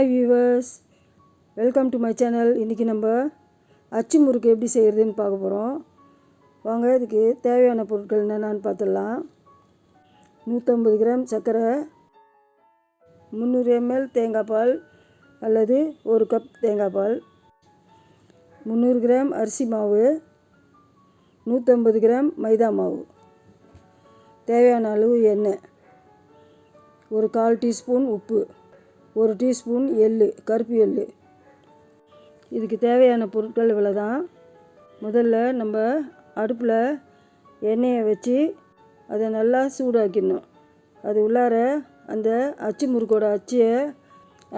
Viewers welcome to my channel இன்றைக்கி நம்ம அச்சு முறுக்கு எப்படி செய்கிறதுன்னு பார்க்க போகிறோம் வாங்க இதுக்கு தேவையான பொருட்கள் என்னென்னு பார்த்துடலாம். நூற்றம்பது கிராம் சர்க்கரை முந்நூறு எம்எல் தேங்காய் பால் அல்லது ஒரு கப் தேங்காய் பால் முந்நூறு கிராம் அரிசி மாவு நூற்றம்பது கிராம் மைதா மாவு. தேவையான அளவு எண்ணெய் ஒரு கால் டீஸ்பூன் உப்பு. ஒரு டீஸ்பூன் எள்ளு கருப்பு எள் இதுக்கு தேவையான பொருட்கள் இவ்வளோ தான் முதல்ல நம்ம அடுப்பில் எண்ணெயை வச்சு அதை நல்லா சூடாக்கிடணும். அது உள்ளார அந்த அச்சு முறுக்கோட அச்சியை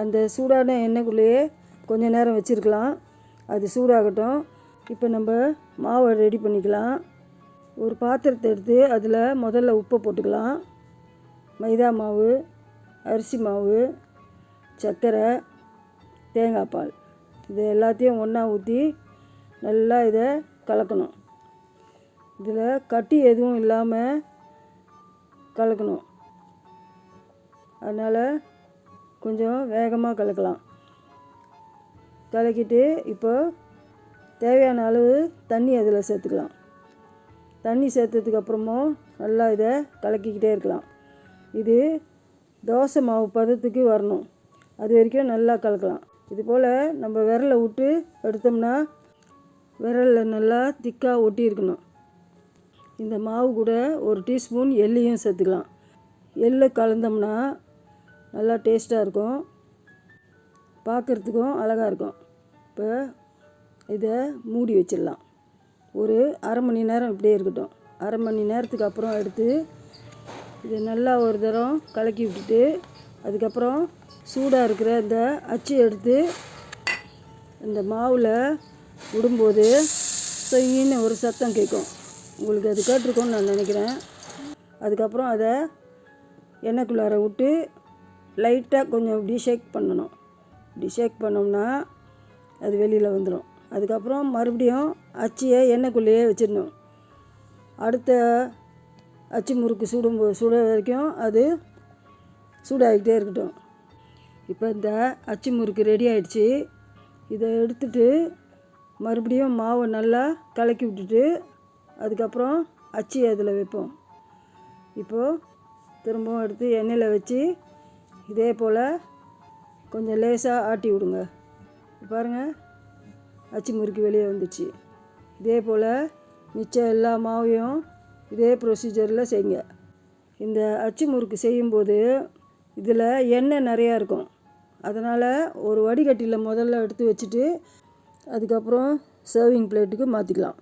அந்த சூடான எண்ணெய்க்குள்ளேயே கொஞ்சம் நேரம் வச்சுருக்கலாம். அது சூடாகட்டும். இப்போ நம்ம மாவை ரெடி பண்ணிக்கலாம். ஒரு பாத்திரத்தை எடுத்து அதில் முதல்ல உப்பை போட்டுக்கலாம். மைதா மாவு அரிசி மாவு சர்க்கரை தேங்காய் பால். இது எல்லாத்தையும் ஒன்றா ஊற்றி நல்லா இதை கலக்கணும். இதில் கட்டி எதுவும் இல்லாமல் கலக்கணும். அதனால் கொஞ்சம் வேகமாக கலக்கலாம். கலக்கிட்டு இப்போ தேவையான அளவு தண்ணி அதில் சேர்த்துக்கலாம். தண்ணி சேர்த்ததுக்கு அப்புறமும் நல்லா இதை கலக்கிக்கிட்டே இருக்கலாம். இது தோசை மாவு பதத்துக்கு வரணும். அது வரைக்கும் நல்லா கலக்கலாம். இது போல் நம்ம விரலை விட்டு எடுத்தோம்னா விரலில் நல்லா திக்காக ஒட்டி இருக்கணும். இந்த மாவு கூட ஒரு டீஸ்பூன் எள்ளையும் சேர்த்துக்கலாம். எள்ளு கலந்தோம்னா நல்லா டேஸ்ட்டாக இருக்கும். பார்க்குறதுக்கும் அழகாக இருக்கும். இப்போ இதை மூடி வச்சிடலாம். ஒரு அரை மணி நேரம் இப்படியே இருக்கட்டும். அரை மணி நேரத்துக்கு அப்புறம் எடுத்து இதை நல்லா ஒரு தரம் கலக்கி விட்டுட்டு அதுக்கப்புறம் சூடாக இருக்கிற இந்த அச்சு எடுத்து இந்த மாவில் விடும்போது சொயின்னு ஒரு சத்தம் கேட்கும். உங்களுக்கு அது கேட்டிருக்கோன்னு நான் நினைக்கிறேன். அதுக்கப்புறம் அதை எண்ணெய்க்குள்ளார விட்டு லைட்டாக கொஞ்சம் இப்படி ஷேக் பண்ணணும். இப்படி ஷேக் பண்ணோம்னா அது வெளியில் வந்துடும் அதுக்கப்புறம் மறுபடியும் அச்சியை எண்ணெய்க்குள்ளேயே வச்சிடணும். அடுத்த அச்சு முறுக்கு சுடும் சுட வரைக்கும் அது சூடாகிக்கிட்டே இருக்கட்டும். இப்போ இந்த அச்சு முறுக்கு ரெடி ஆகிடுச்சி இதை எடுத்துட்டு மறுபடியும் மாவை நல்லா கலக்கி விட்டுட்டு அதுக்கப்புறம் அச்சு அதில் வைப்போம். இப்போது திரும்பவும் எடுத்து எண்ணெயில் வச்சு இதே போல் கொஞ்சம் லேசாக ஆட்டி விடுங்க. பாருங்கள் அச்சு முறுக்கு வெளியே வந்துச்சு. இதே போல் மிச்சம் எல்லா மாவையும் இதே ப்ரொசீஜரில் செய்யுங்க. இந்த அச்சு முறுக்கு செய்யும்போது இதில் எண்ணெய் நிறையா இருக்கும். அதனால் ஒரு வடிகட்டியில் முதல்ல எடுத்து வச்சுட்டு அதுக்கப்புறம் சர்விங் பிளேட்டுக்கு மாற்றிக்கலாம்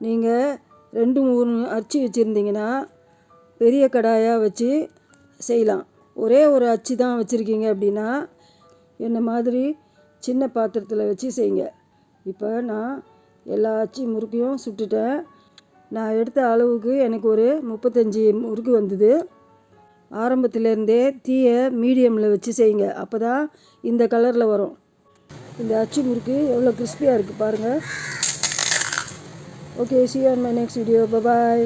நீங்கள் ரெண்டு மூணு அச்சு வச்சுருந்தீங்கன்னா பெரிய கடாயாக வச்சு செய்யலாம். ஒரே ஒரு அச்சு தான் வச்சுருக்கீங்க அப்படின்னா என்ன மாதிரி சின்ன பாத்திரத்தில் வச்சு செய்யுங்க. இப்போ நான் எல்லா அச்சு முறுக்கையும் சுட்டுட்டேன். நான் எடுத்த அளவுக்கு எனக்கு ஒரு முப்பத்தஞ்சு முறுக்கு வந்தது. ஆரம்பத்திலேருந்தே தீயை மீடியமில் வச்சு செய்யுங்க. அப்போ தான் இந்த கலரில் வரும். இந்த அச்சு முறுக்கு எவ்வளோ கிறிஸ்பியாக இருக்குது பாருங்கள் okay see on my next video bye